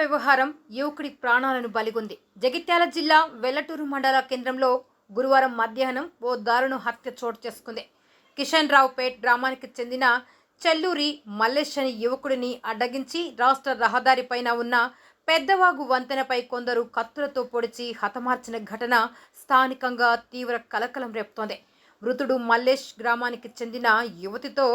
వ్యవహారం యువకుడి ప్రాణాలను బలిగొంది. జగిత్యాల జిల్లా వెల్లటూరు మండల కేంద్రంలో గురువారం మధ్యాహ్నం ఓ దారుణ హత్య చోటు చేసుకుంది. కిషన్ రావుపేట్ గ్రామానికి చెందిన చెల్లూరి మల్లేష్ అనే యువకుడిని అడ్డగించి రాష్ట్ర రహదారిపైన ఉన్న పెద్దవాగు వంతెనపై కొందరు కత్తులతో పొడిచి హతమార్చిన ఘటన స్థానికంగా తీవ్ర కలకలం రేపుతోంది. మృతుడు మల్లేష్ గ్రామానికి చెందిన యువతితో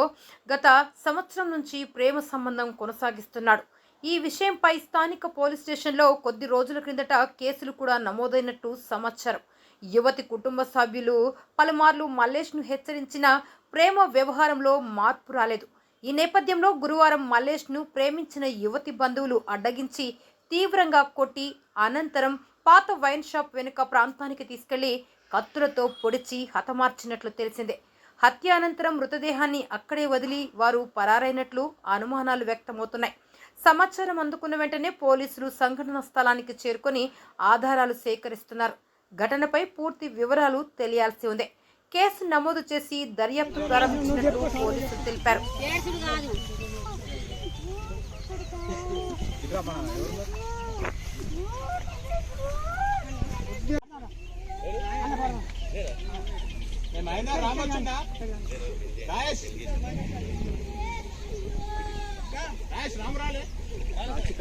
గత సంవత్సరం నుంచి ప్రేమ సంబంధం కొనసాగిస్తున్నాడు. ఈ విషయంపై స్థానిక పోలీస్ స్టేషన్లో కొద్ది రోజుల క్రిందట కేసులు కూడా నమోదైనట్టు సమాచారం. యువతి కుటుంబ సభ్యులు పలుమార్లు మల్లేష్ను హెచ్చరించిన ప్రేమ వ్యవహారంలో మార్పు రాలేదు. ఈ నేపథ్యంలో గురువారం మల్లేష్ను ప్రేమించిన యువతి బంధువులు అడ్డగించి తీవ్రంగా కొట్టి అనంతరం పాత వైన్ షాప్ వెనుక ప్రాంతానికి తీసుకెళ్ళి కత్తులతో పొడిచి హతమార్చినట్లు తెలిసిందే. హత్య అనంతరం మృతదేహాన్ని అక్కడే వదిలి వారు పరారైనట్లు అనుమానాలు వ్యక్తమవుతున్నాయి. సమాచారం అందుకున్న వెంటనే పోలీసులు సంఘటన స్థలానికి చేరుకొని ఆధారాలు సేకరిస్తున్నారు. ఘటనపై పూర్తి వివరాలు తెలియాల్సి ఉంది. కేసు నమోదు చేసి దర్యాప్తు ప్రారంభించినట్లు పోలీసులు తెలిపారు. రామచంద్ర రామొచ్చిందా రాయేష్ రాయేష్ రాము రాలే